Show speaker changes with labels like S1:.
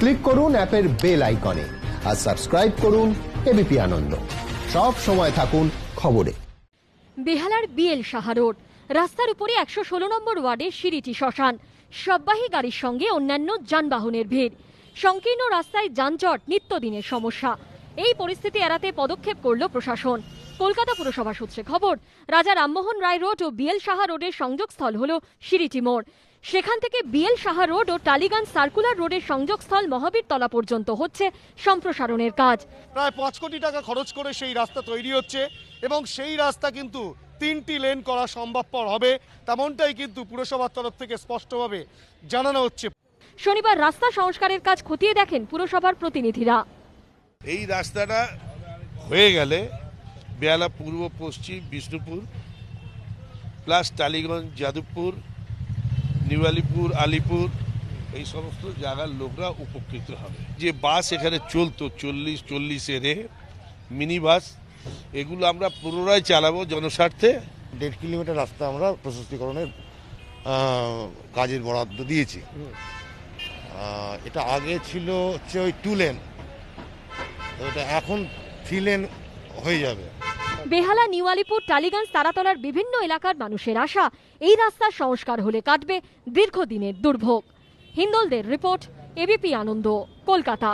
S1: Click করুন অ্যাপের bell আইকনে আর সাবস্ক্রাইব করুন এবিপি আনন্দ। সব সময় থাকুন খবরে।
S2: বেহালার বিএল সাহা রোড, রাস্তার উপরে একশো ষোলো নম্বর ওয়ার্ডে সিঁড়িটি শ্মশান। সববাহী গাড়ির সঙ্গে অন্যান্য যানবাহনের ভিড়। সংকীর্ণ রাস্তায় যানজট, নিত্যদিনের সমস্যা। এই পরিস্থিতি এড়াতে পদক্ষেপ করল প্রশাসন। কলকাতা পুরসভা সূত্রে খবর রাজা রামমোহন রায় রোড ও বিএল সাহা রোডের সংযোগস্থল হল সিরিটি মোড়। সেখান থেকে বিএল সাহা রোড ও টালিগঞ্জ সার্কুলার রোডের সংযোগস্থল মহাবীর তলা পর্যন্ত হচ্ছে সম্প্রসারণের কাজ।
S3: প্রায় পাঁচ কোটি টাকা খরচ করে সেই রাস্তা তৈরি হচ্ছে এবং সেই রাস্তা কিন্তু তিনটি লেন করা সম্ভবপর হবে তেমনটাই কিন্তু পুরসভার তরফ থেকে স্পষ্টভাবে জানানো হচ্ছে।
S2: শনিবার রাস্তা সংস্কারের কাজ খতিয়ে দেখেন পুরসভার প্রতিনিধিরা।
S4: এই রাস্তাটা হয়ে গেলে বেহালা পূর্ব, পশ্চিম, বিষ্ণুপুর প্লাস টালিগঞ্জ, যাদবপুর নিউ আলিপুর আলিপুর এই সমস্ত জায়গার লোকরা উপকৃত হবে। যে বাস এখানে চলতো, চল্লিশ চল্লিশ এরে মিনি বাস এগুলো আমরা পুনরায় চালাবো জনস্বার্থে।
S5: দেড় কিলোমিটার রাস্তা আমরা প্রশস্তিকরণের কাজের বরাদ্দ দিয়েছি। এটা আগে ছিল হচ্ছে ওই টু লেন এটা এখন থ্রি লেন হয়ে যাবে।
S2: বেহালা নিউ আলিপুর টালিগঞ্জ, তারাতলার বিভিন্ন এলাকার মানুষের আশা, এই রাস্তার সংস্কার হলে কাটবে দীর্ঘদিনের দুর্ভোগ। হিন্দলদের রিপোর্ট, এবিপি আনন্দ, কলকাতা।